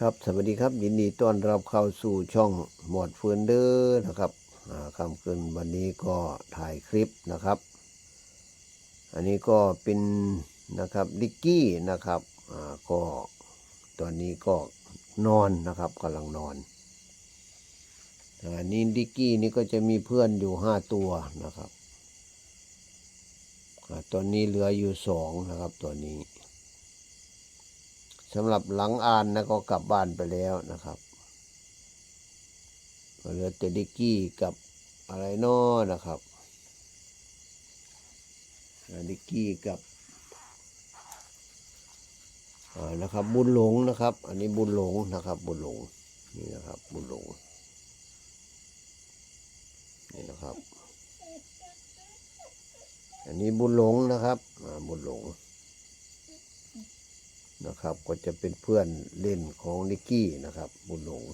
ครับ สวัสดีครับ ยินดีต้อนรับเข้าสู่ช่องหมวดเฟืนเดอร์นะครับคำคืนวันนี้ก็ถ่ายคลิปนะครับ อันนี้ก็เป็นนะครับดิกกี้นะครับก็ตอนนี้ก็นอนนะครับกำลังนอนอันนี้ดิกกี้นี่ก็จะมีเพื่อนอยู่ห้าตัวนะครับตอนนี้เหลืออยู่สองนะครับตัวนี้ สำหรับหลังอ่านนะก็กลับบ้านไปแล้วนะครับเหลือแต่ดิกกี้กับอะไรน้อนะครับอ่าดิกกี้กับอ่านะครับ บุญหลงนะครับ อันนี้บุญหลงนะครับ บุญหลงนี่นะครับ บุญหลงนี่นะครับ อันนี้บุญหลงนะครับอ่าบุญหลง นะครับ ก็จะเป็นเพื่อนเล่นของนิกกี้นะครับ บุญหลง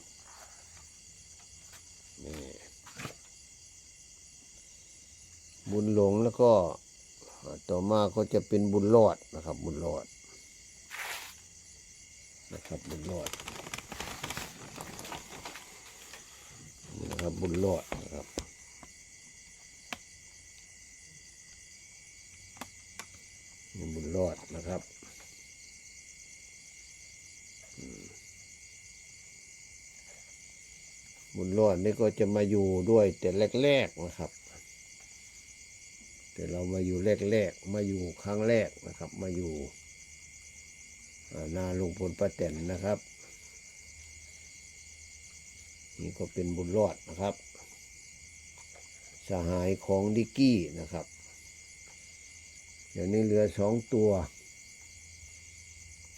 นี่บุญหลงแล้วก็ต่อมาก็จะเป็นบุญรอดนะครับ บุญรอดนะครับบุญรอดนะครับบุญรอดนะครับบุญรอดนะครับ บุญรอดนี่ก็จะมาอยู่ด้วยแต่แรกๆนะครับ แต่เรามาอยู่แรกๆมาอยู่ครั้งแรกนะครับ มาอยู่อ่านาลุงพลป้าแตนนะครับ นี่ก็เป็นบุญรอดนะครับ สหายของดิกกี้นะครับเดี๋ยวนี้เหลือสองตัว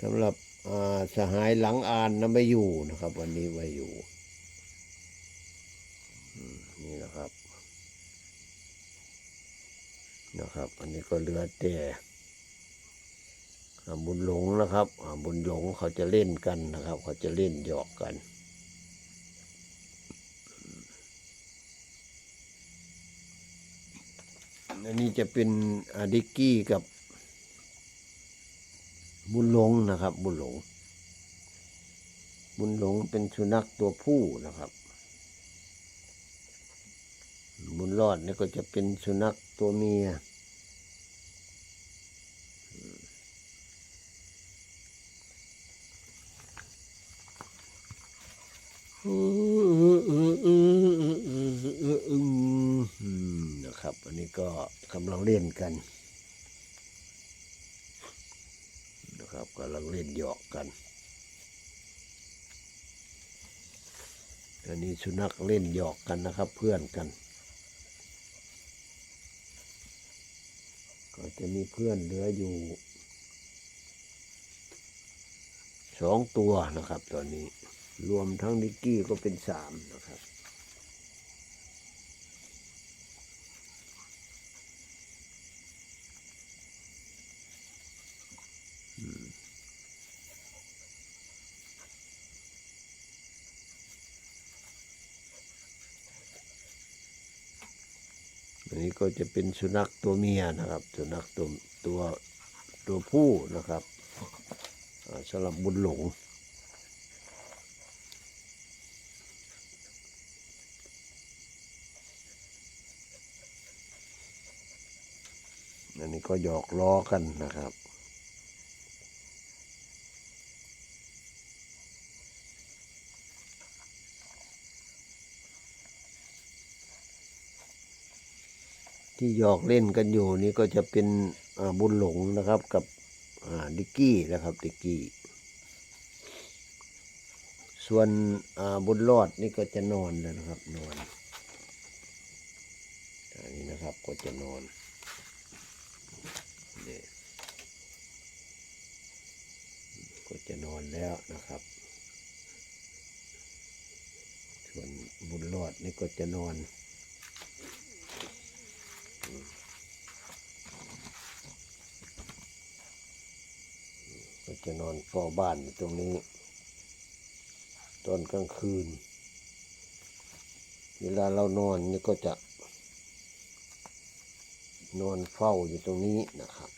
สำหรับอาสหายหลังอ่านนะไม่อยู่นะครับ วันนี้ไม่อยู่ นี่นะครับนะครับ อันนี้ก็เหลือแต่าบุญหลงนะครับบุญหลงเขาจะเล่นกันนะครับ เขาจะเล่นหยอกกันอันนี้จะเป็นอดิกี้กับบุญหลงนะครับ บุญหลง บุญหลงเป็นสุนัขตัวผู้นะครับ บุญรอดนี่ก็จะเป็นสุนัขตัวเมีย นะครับ อันนี้ก็กำลังเล่นกัน นะครับกำลังเล่นหยอกกันอันนี้สุนัขเล่นหยอกกันนะครับ เพื่อนกัน ก็จะมีเพื่อนเหลืออยู่สองตัวนะครับ ตอนนี้ รวมทั้งนิกกี้ก็เป็นสามนะครับ ก็จะเป็นสุนัขตัวเมียนะครับ สุนัขตัวตัวตัวผู้นะครับสำหรับบุญหลงอันนี้ก็หยอกล้อกันนะครับ ที่หยอกเล่นกันอยู่นี่ก็จะเป็นบุญหลงนะครับกับดิกกี้นะครับดิกกี้ ส่วนบุญรอดนี่ก็จะนอนแล้วนะครับนอนอันนี้นะครับก็จะนอนนี่ก็จะนอนแล้วนะครับ ส่วนบุญรอดนี่ก็จะนอน จะนอนเฝ้าบ้านอยู่ตรงนี้ ตอนกลางคืน เวลาเรานอนนี่ก็จะ นอนเฝ้าอยู่ตรงนี้นะครับ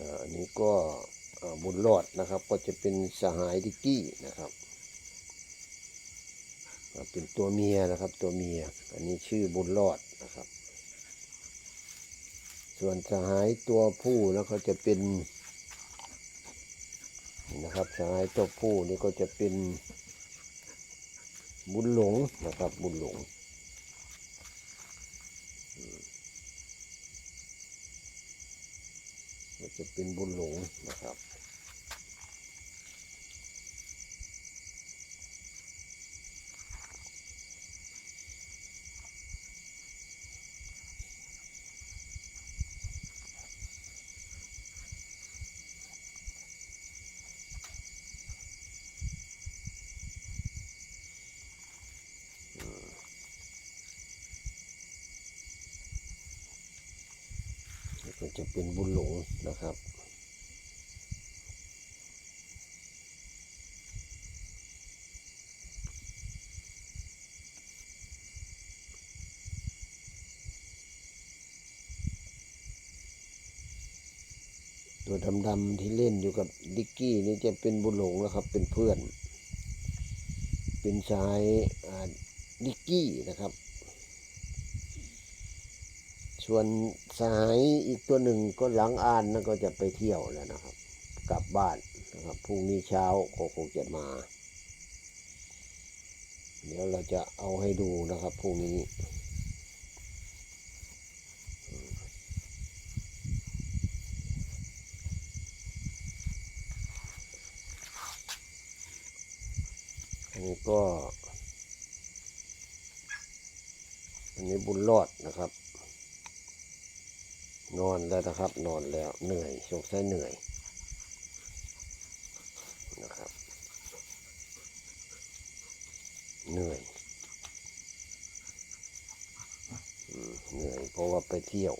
น นี่ ก็บุญรอดนะครับ ก็จะเป็นสหายดิกกี้นะครับเป็นตัวเมียนะครับตัวเมีย อันนี้ชื่อบุญรอดนะครับ ส่วนสหายตัวผู้แล้วก็จะเป็นนี่นะครับสหายตัวผู้นี่ก็จะเป็นบุญหลงนะครับ บุญหลง ก็ จะเป็นบุญหลงนะครับ ก็จะเป็นบุญหลงนะครับตัวดำๆที่เล่นอยู่กับดิกกี้นี่จะเป็นบุญหลงนะครับ เป็นเพื่อน เป็นชายดิกกี้นะครับ ส่วนสหายอีกตัวหนึ่งก็หลังอ่านนั่นก็จะไปเที่ยวแล้วนะครับ กลับบ้านนะครับพรุ่งนี้เช้าก็คงจะมา เดี๋ยวเราจะเอาให้ดูนะครับพรุ่งนี้อันนี้ก็ อันนี้บุญรอดนะครับ นอนแล้วนะครับ นอนแล้วเหนื่อยสงสัยเหนื่อยนะครับ เหนื่อยเหนื่อยเพราะว่าไปเที่ยว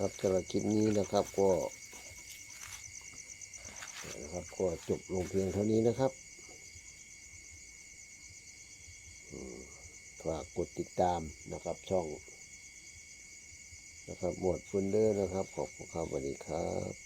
ครับสำหรับคลิปนี้นะครับก็นะครับก็จบลงเพียงเท่านี้นะครับฝากกดติดตามนะครับช่องนะครับหมวดฟุนเดอร์นะครับ ขอบคุณครับสวัสดีครับ